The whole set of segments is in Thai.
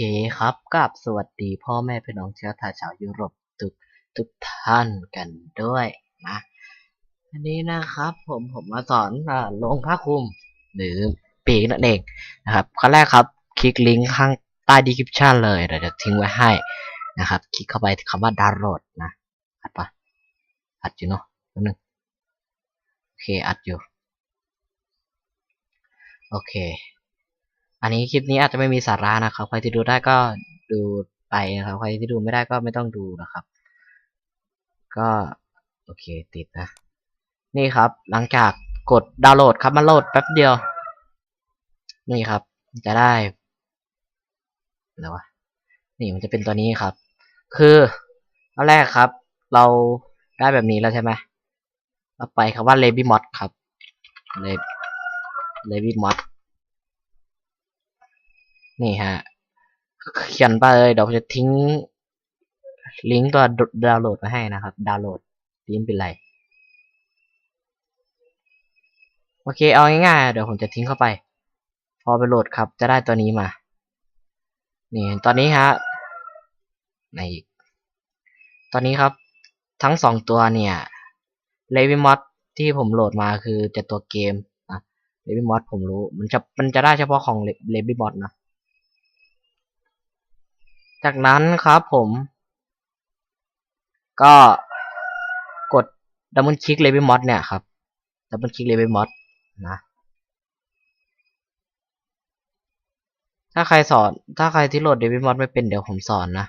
เคครับกับสวัสดีพ่อแม่พี่น้องเชื้อไทยชาวยุโรปทุกทุกท่านกันด้วยนะอันนี้นะครับ ผมผมมาสอนอลงผ้าคลุม หรือปีกนั่นเองนะครับขั้นแรกครับ คลิกลิงก์ข้างใต้ดีคริปชันเลยเดี๋ยวจะทิ้งไว้ให้นะครับ คลิกเข้าไปคำว่าดาวน์โหลดนะอัดปะอัดอยู่เนาะแป๊บนึงโอเคอัดอยู่ โอเค อันนี้คลิปนี้อาจจะไม่มีสาระนะครับ ใครที่ดูได้ก็ดูไปนะครับ ใครที่ดูไม่ได้ก็ไม่ต้องดูนะครับ ก็โอเคติดนะ นี่ครับ หลังจากกดดาวน์โหลดครับมาโหลดแป๊บเดียว นี่ครับ จะได้อะไรวะนี่มันจะเป็นตัวนี้ครับ คืออันแรกครับ เราได้แบบนี้แล้วใช่ไหมเราไปคำว่า l a b y mod ครับ l a b y mod นี่ฮะเขียนไปเลยเดี๋ยวผมจะทิ้ง ลิงก์ตัวดาวน์โหลดมาให้นะครับ ดาวน์โหลดลิงก์เป็นไร โอเคเอาง่ายๆ เดี๋ยวผมจะทิ้งเข้าไป พอไปโหลดครับจะได้ตัวนี้มา นี่ตอนนี้ฮะในตอนนี้ครับ ทั้งสองตัวเนี่ย l e v y Mod ที่ผมโหลดมาคือจะตัวเกมนะ l e v y Mod ผมรู้ มันจะมันจะได้เฉพาะของ l e v y Mod นะ จากนั้นครับผมก็กดดับเบิลคลิก l e v y Mod เนี่ยครับดับเบิลคลิก l e v y Mod นะ ถ้าใครสอน ถ้าใครที่โหลด l e v y Mod ไม่เป็นเดี๋ยวผมสอนนะ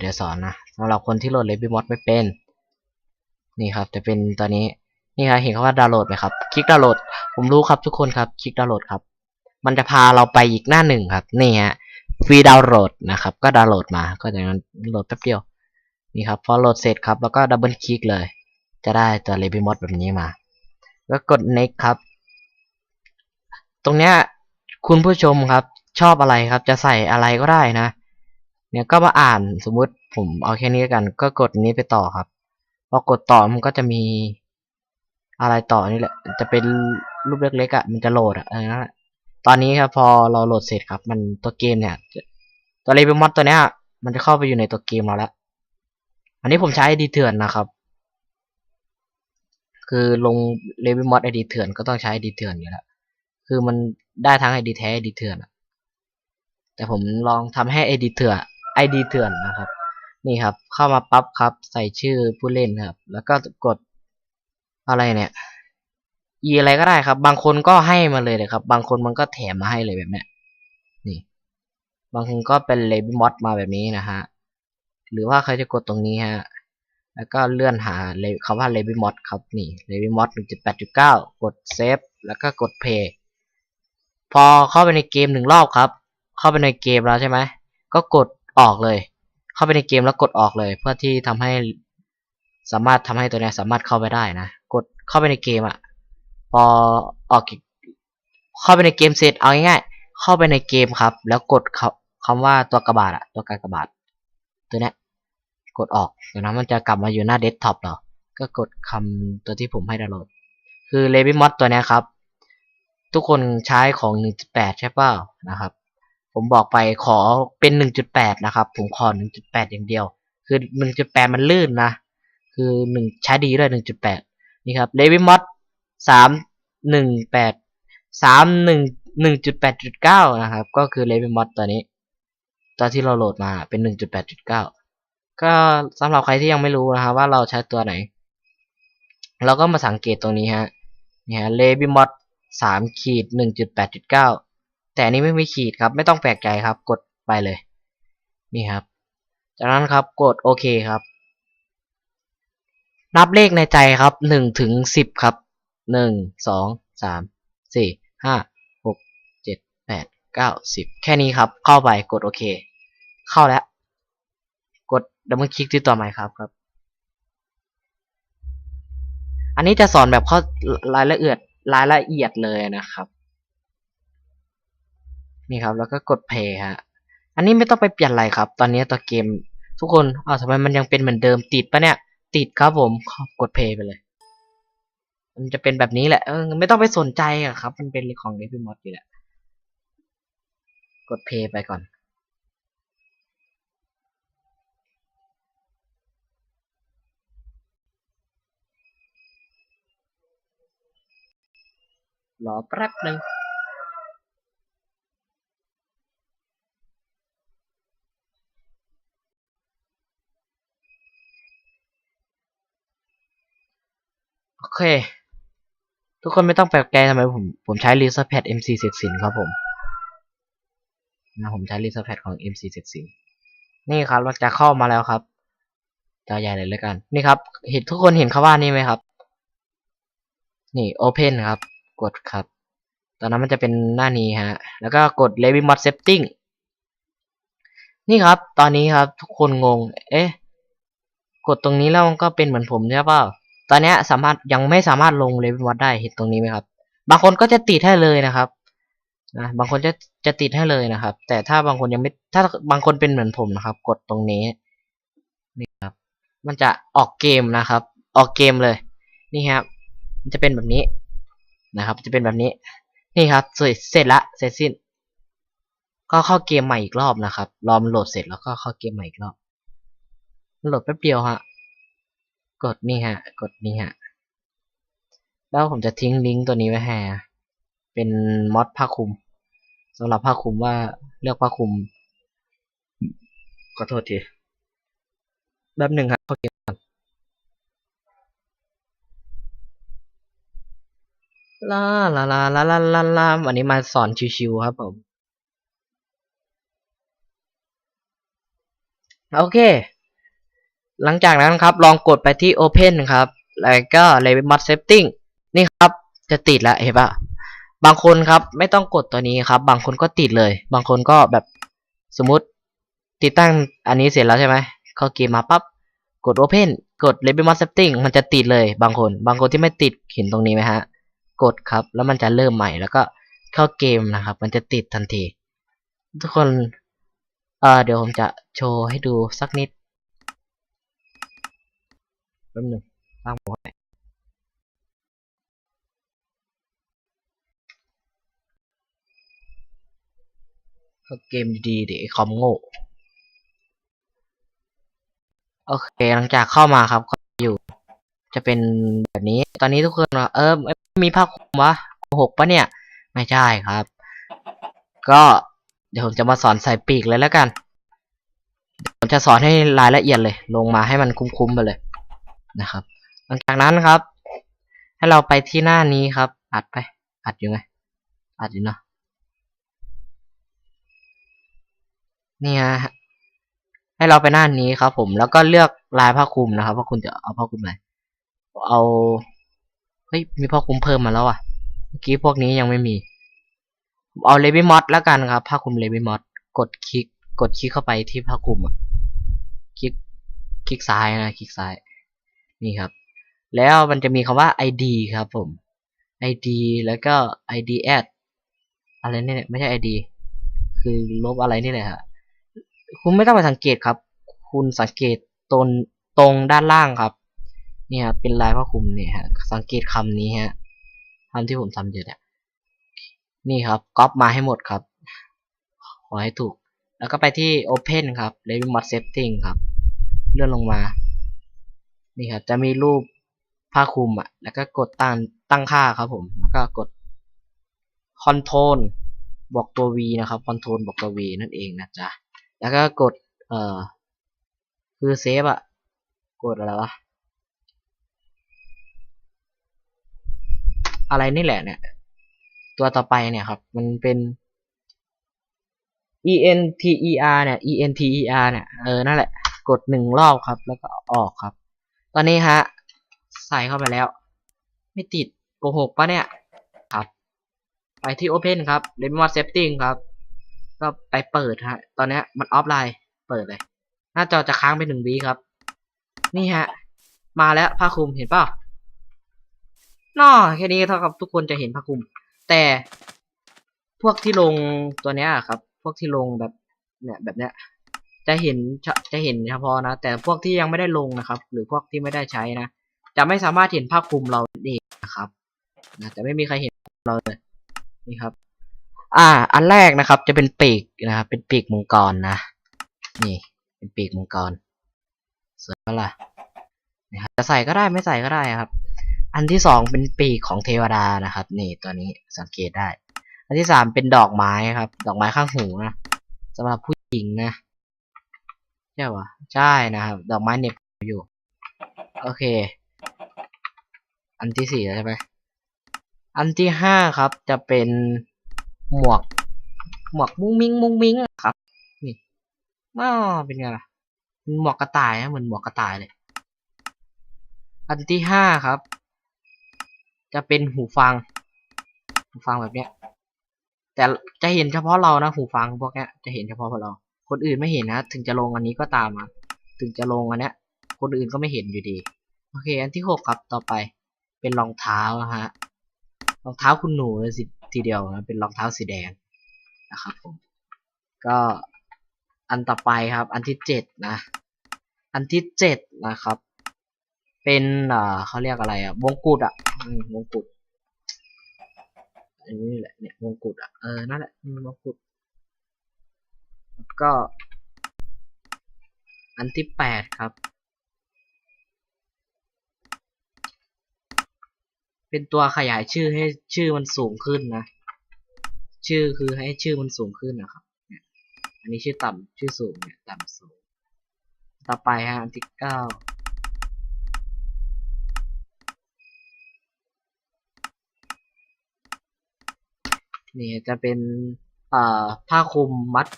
เดี๋ยวสอนนะสำหรับคนที่โหลด l e v y Mod ไม่เป็น นี่ครับ จะเป็นตัวนี้ นี่ครับเห็นคำว่าดาวน์โหลดไหมครับ คลิกดาวน์โหลด ผมรู้ครับทุกคนครับ คลิกดาวน์โหลดครับ มันจะพาเราไปอีกหน้าหนึ่งครับ นี่ฮะ ฟรีดาวน์โหลดนะครับ ก็ดาวน์โหลดมา ก็จากนั้นโหลดแป๊บเดียว นี่ครับ พอโหลดเสร็จครับ แล้วก็ดับเบิลคลิกเลย จะได้ตัว l e v y Mod แบบนี้มาแล้วกด next ครับ ตรงเนี้ยคุณผู้ชมครับ ชอบอะไรครับ จะใส่อะไรก็ได้นะ เนี่ยก็มาอ่าน สมมุติผมเอาแค่นี้กัน ก็กดนี้ไปต่อครับ พอกดต่อมันก็จะมีอะไรต่อนี่แหละ จะเป็นรูปเล็กๆอะ่ะ มันจะโหลดอะ่ะอะไรนั่นแหละ ตอนนี้ครับพอเราโหลดเสร็จครับ มันตัวเกมเนี่ย ตัวเลเวลมอดตัวเนี้ย มันจะเข้าไปอยู่ในตัวเกมเราแล้ว อันนี้ผมใช้ ID เถื่อนนะครับ คือลงเลเวลมอด ID เถื่อนก็ต้องใช้ ID เถื่อนอยู่แล้ว คือมันได้ทั้ง ID แท้ ID เถื่อนแต่ผมลองทำให้ ID เถื่อน ID เถื่อนนะครับ นี่ครับ เข้ามาปั๊บครับ ใส่ชื่อผู้เล่นครับ แล้วก็กดอะไรเนี่ย e อะไรก็ได้ครับ บางคนก็ให้มาเลยเลยครับ บางคนมันก็แถมมาให้เลยแบบเนี้ยนี่ บางคนก็เป็นเลบิมอดมาแบบนี้นะฮะหรือว่าใครจะกดตรงนี้ฮะแล้วก็เลื่อนหาคำว่า l e v y Mod ครับนี่ l e v y Mod 1.8.9กดเซฟแล้วก็กด Play พอเข้าไปในเกมหนึ่งรอบครับ เข้าไปในเกมแล้วใช่ไหมก็กดออกเลย เข้าไปในเกมแล้วกดออกเลย เพื่อที่ทำให้สามารถทำให้ตัวนี้สามารถเข้าไปได้นะ กดเข้าไปในเกมอะ่ะ พอออกเข้าไปในเกมเสร็จเอาง่ายๆเข้าไปในเกมครับ แล้วกดคำว่าตัวกระบาดอะตัวการกระบาดตัวนี้กดออกเดี๋ยวนั้นมันจะกลับมาอยู่หน้าเดสก์ท็อปเราก็กดคำตัวที่ผมให้ดาวน์โหลด คือ l e v y Mod ตัวนี้ครับ ทุกคนใช้ของ 1.8 ใช่เปล่านะครับ ผมบอกไปขอเป็น 1.8 นะครับ ผมขอ 1.8 อย่างเดียว คือ 1.8 มันลื่นนะ คือ 1 ใช้ดีด้วย 1.8 นี่ครับ l e v y Mod 318 31 1.8.9นะครับ ก็คือ l e v y Mod ตัวนี้ตัวที่เราโหลดมาเป็น1.8.9ก็สำหรับใครที่ยังไม่รู้นะครับว่าเราใช้ตัวไหน เราก็มาสังเกตตรงนี้ฮะนี่ฮะ l e v y Mod 3ขีด1.8.9แต่อันนี้ไม่มีขีดครับ ไม่ต้องแปลกใจครับ กดไปเลย นี่ครับ จากนั้นครับกดโอเคครับ นับเลขในใจครับ1ถึง10ครับ 1 2 3 4 5 6 7 8 9 10แปดเก้าสิบแค่นี้ครับ เข้าไปกดโอเค เข้าแล้ว กดดับเบิลคลิกที่ต่อไปครับครับ อันนี้จะสอนแบบข้ารายละเอียดรายละเอียดเลยนะครับ นี่ครับแล้วก็กดเพย์ฮะอันนี้ไม่ต้องไปเปลี่ยนอะไรครับ ตอนนี้ตัวเกมทุกคนอ้าวทำไมมันยังเป็นเหมือนเดิมติดปะเนี่ย ติดครับผมกดเพย์ไปเลย มันจะเป็นแบบนี้แหละเออไม่ต้องไปสนใจอะครับ มันเป็นของเลฟิมอดอยู่แหละกดเพย์ไปก่อน รอแป๊บหนึ่งโอเค ทุกคนไม่ต้องแปลกใจทำไมผมผมใช้ r e s e r p a d MC เสกสินครับผมนะผมใช้ r e s e r p a d ของ MC เสกสินนี่ครับเราจะเข้ามาแล้วครับจอใหญ่เลยแล้วกัน นี่ครับ เห็นทุกคนเห็นคำว่านี่ไหมครับ นี่ Open ครับ กดครับ ตอนนั้นมันจะเป็นหน้านี้ฮะ แล้วก็กด l e v i Mod Setting นี่ครับ ตอนนี้ครับ ทุกคนงง เอ๊ะ กดตรงนี้แล้วมันก็เป็นเหมือนผมใช่เปล่า ตอนนี้ยสามารถยังไม่สามารถลงเลเวลวัดได้เห็นตรงนี้ไหมครับ บางคนก็จะติดให้เลยนะครับนะบางคนจะจะติดให้เลยนะครับ แต่ถ้าบางคนยังไม่ถ้าบางคนเป็นเหมือนผมนะครับ กดตรงนี้นี่ครับ มันจะออกเกมนะครับ ออกเกมเลย นี่ครับ มันจะเป็นแบบนี้นะครับ จะเป็นแบบนี้ นี่ครับเสร็จเสร็จละเสร็จสิ้น ก็เข้าเกมใหม่อีกรอบนะครับ รอมันโหลดเสร็จแล้วก็เข้าเกมใหม่อีกรอบมันโหลดแป๊บเดียวฮะ กดนี่ฮะ กดนี่ฮะ แล้วผมจะทิ้งลิงก์ตัวนี้ไว้ให้เป็นมอดผ้าคลุมสำหรับผ้าคลุมว่าเลือกผ้าคลุมขอโทษทีแป๊บหนึ่งครับเข้าเกมก่อนลาลาลาลาลาลาลาวันนี้มาสอนชิวๆครับผม โอเค หลังจากนั้นครับลองกดไปที่ Open ครับ แล้วก็ Level Mod Setting นี่ครับจะติดแล้วเห็นปะบางคนครับไม่ต้องกดตัวนี้ครับ บางคนก็ติดเลย บางคนก็แบบสมมติติดตั้งอันนี้เสร็จแล้วใช่ไหมเข้าเกมมาปั๊บกด Open กด Level Mod Setting มันจะติดเลยบางคน บางคนที่ไม่ติดเห็นตรงนี้ไหมฮะ กดครับ แล้วมันจะเริ่มใหม่แล้วก็เข้าเกมนะครับ มันจะติดทันที ทุกคนเออเดี๋ยวผมจะโชว์ให้ดูสักนิด แป๊บนึงตั้งหัวให้เข้าเกมดีๆเดี๋ยวคอมโง่โอเคหลังจากเข้ามาครับก็อยู่ จะเป็นแบบนี้ ตอนนี้ทุกคนว่าเออไม่มีผ้าคลุมวะโกหกปะเนี่ย ไม่ใช่ครับ ก็เดี๋ยวผมจะมาสอนใส่ปีกเลยแล้วกันผมจะสอนให้รายละเอียดเลย ลงมาให้มันคุ้มๆไปเลย นะครับ หลังจากนั้นครับ ให้เราไปที่หน้านี้ครับ อัดไป อัดอยู่ไง อัดอยู่เนาะนี่ฮะให้เราไปหน้านี้ครับ ผม แล้วก็เลือกลายผ้าคลุมนะครับว่าคุณจะเอาผ้าคลุมไหนเอา เฮ้ย มีผ้าคลุมเพิ่มมาแล้วอะ เมื่อกี้พวกนี้ยังไม่มี เอาเลวิมอดแล้วกันครับ ผ้าคลุมเลวิมอดกดคลิก กดคลิกเข้าไปที่ผ้าคลุมอะ คลิก คลิกซ้ายนะ คลิกซ้าย นี่ครับ แล้วมันจะมีคำว่า ID ครับผม ID แล้วก็ ID add อะไรเนี่ยไม่ใช่ ID คือลบอะไรนี่แหละฮะคุณไม่ต้องไปสังเกตครับ คุณสังเกตตรงตรงด้านล่างครับเนี่ยเป็นลายผ้าคลุมเนี่ยฮะสังเกตคำนี้ฮะคำที่ผมทำอยู่เนี่ยนี่ครับก๊อปมาให้หมดครับ ขอให้ถูก แล้วก็ไปที่ Open ครับ Level Mod Setting ครับ เลื่อนลงมา นี่ครับจะมีรูปผ้าคลุมอะ แล้วก็กดตั้งตั้งค่าครับผม แล้วก็กด Control บอกตัว V นะครับ Control บอกตัว V นั่นเองนะจ๊ะ แล้วก็กด เอ่อ คือเซฟอะ กดอะไรวะ อะไรนี่แหละเนี่ย ตัวต่อไปเนี่ยครับ มันเป็น e n t e r เนี่ย e n t e r เนี่ย เออ นั่นแหละ กดหนึ่งรอบครับ แล้วก็ออกครับ ตอนนี้ฮะ ใส่เข้าไปแล้ว ไม่ติดโกหกปะเนี่ย ครับ ไปที่ Open ครับ Remote Setting ครับ ก็ไปเปิดฮะ ตอนนี้มันออฟไลน์เปิดเลย หน้าจอจะค้างไปหนึ่งวิครับ นี่ฮะ มาแล้วผ้าคลุมเห็นปล่าน่อแค่นี้เท่ากับทุกคนจะเห็นผ้าคลุม แต่พวกที่ลงตัวเนี้ยครับ พวกที่ลงแบบเนี่ยแบบเนี้ย จะเห็นจะเห็นเฉพาะนะ แต่พวกที่ยังไม่ได้ลงนะครับ หรือพวกที่ไม่ได้ใช้นะ จะไม่สามารถเห็นผ้าคลุมเราเองนะครับนะจะไม่มีใครเห็นเราเลยนี่ครับ อ่า อันแรกนะครับ จะเป็นปีกนะครับ เป็นปีกมังกรนะ นี่ เป็นปีกมังกรสวยปะล่ะนะครับจะใส่ก็ได้ไม่ใส่ก็ได้ครับ อันที่สองเป็นปีกของเทวดานะครับ นี่ตัวนี้สังเกตได้ อันที่สามเป็นดอกไม้ครับ ดอกไม้ข้างหูนะสำหรับผู้หญิงนะ ใช่ปะใช่นะครับ ดอกไม้เน็บอยู่ โอเค อันที่สี่แล้วใช่ไหมอันที่ห้าครับจะเป็นหมวก หมวกมุ้งมิ้งมุ้งมิ้งครับ นี่อ้าเป็นไงล่ะหมวกกระต่ายนะเหมือนหมวกกระต่ายเลย อันที่ห้าครับ จะเป็นหูฟัง หูฟังแบบเนี้ย แต่จะเห็นเฉพาะเรานะหูฟังพวกเนี้ยจะเห็นเฉพาะพวกเรา คนอื่นไม่เห็นนะ ถึงจะลงอันนี้ก็ตามนะถึงจะลงอันเนี้ย คนอื่นก็ไม่เห็นอยู่ดี โอเค อันที่หกครับ ต่อไป เป็นรองเท้านะฮะ รองเท้าคุณหนูเลยสิทีเดียวนะเป็นรองเท้าสีแดงนะครับผม ก็อันต่อไปครับ อันที่เจ็ดนะ อันที่เจ็ดนะครับ เป็นเอ่อเขาเรียกอะไรอะวงกุฎอะวงกุฎอันนี้แหละเนี่ยวงกุฎอะเออนั่นแหละวงกุฎ ก็ อันที่แปดครับ เป็นตัวขยายชื่อให้ชื่อมันสูงขึ้นนะ ชื่อคือให้ชื่อมันสูงขึ้นนะครับเนี่ยอันนี้ชื่อต่ำชื่อสูงเนี่ยต่ำสูง ต่อไปฮะอันที่เก้านี่จะเป็น เอ่อผ้าคลุมมัด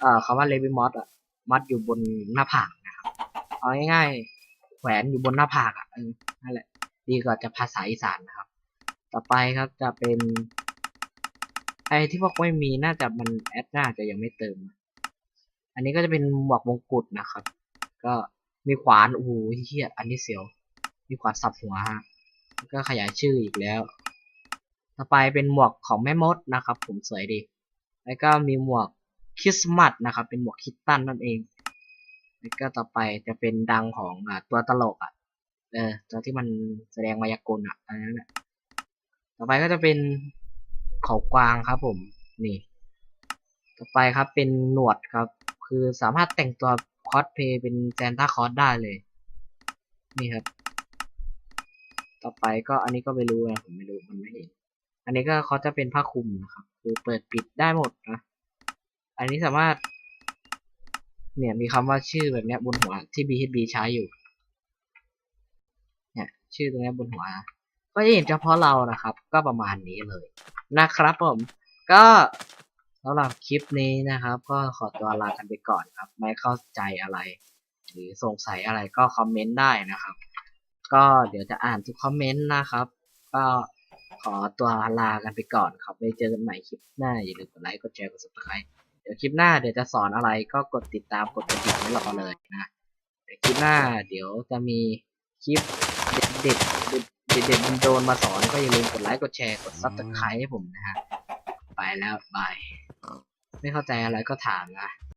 เอ่อคำว่าเลวิมอสอะมัดอยู่บนหน้าผากนะครับ เอาง่ายๆแขวนอยู่บนหน้าผากอะนั่นแหละ ดีกว่าจะภาษาอีสานนะครับ ต่อไปครับจะเป็นไอที่บอกไม่มีน่าจะมันแอดน่าจะยังไม่เติม อันนี้ก็จะเป็นหมวกมงกุฎนะครับ ก็มีขวานโอ้โหเฮียอันนี้เสียว มีขวานสับหัวฮะก็ขยายชื่ออีกแล้ว ต่อไปเป็นหมวกของแม่มดนะครับ ผมสวยดี แล้วก็มีหมวก คริสต์มาสนะครับ เป็นหมวกคิตตันนั่นเองแล้วก็ต่อไปจะเป็นดังของอตัวตลกอะ เออ ตัวที่มันแสดงมายากลอะอันนั้นแหละต่อไปก็จะเป็นเขากวางครับผม นี่ ต่อไปครับเป็นหนวดครับ คือสามารถแต่งตัวคอสเพย์เป็นแซนต้าคอสได้เลย นี่ครับ ต่อไปก็อันนี้ก็ไม่รู้นะผมไม่รู้มันไม่เห็น อันนี้ก็เขาจะเป็นผ้าคลุมนะครับ คือเปิดปิดได้หมดนะ อันนี้สามารถ เนี่ยมีคำว่าชื่อแบบนี้บนหัวที่ BHB ใช้อยู่ เนี่ยชื่อตรงนี้บนหัว ก็จะเห็นเฉพาะเรานะครับ ก็ประมาณนี้เลยนะครับผม ก็สำหรับคลิปนี้นะครับ ก็ขอตัวลากันไปก่อนครับ ไม่เข้าใจอะไร หรือสงสัยอะไรก็คอมเมนต์ได้นะครับ ก็เดี๋ยวจะอ่านทุกคอมเมนต์นะครับ ก็ขอตัวลากันไปก่อนครับไว้เจอกันใหม่คลิปหน้าอย่าลืมกดไลค์กดแชร์กด subscribe ดี๋ยวคลิปหน้าเดี๋ยวจะสอนอะไรก็กดติดตามกดกระดิ่งไว้รอเลยนะเดี๋ยวคลิปหน้าเดี๋ยวจะมีคลิปเด็ดเด็ดเด็ดเด็ดโดนมาสอนก็อย่าลืมกดไลค์กดแชร์กดซับสไครต์ให้ผมนะฮะไปแล้วบายไม่เข้าใจอะไรก็ถามนะ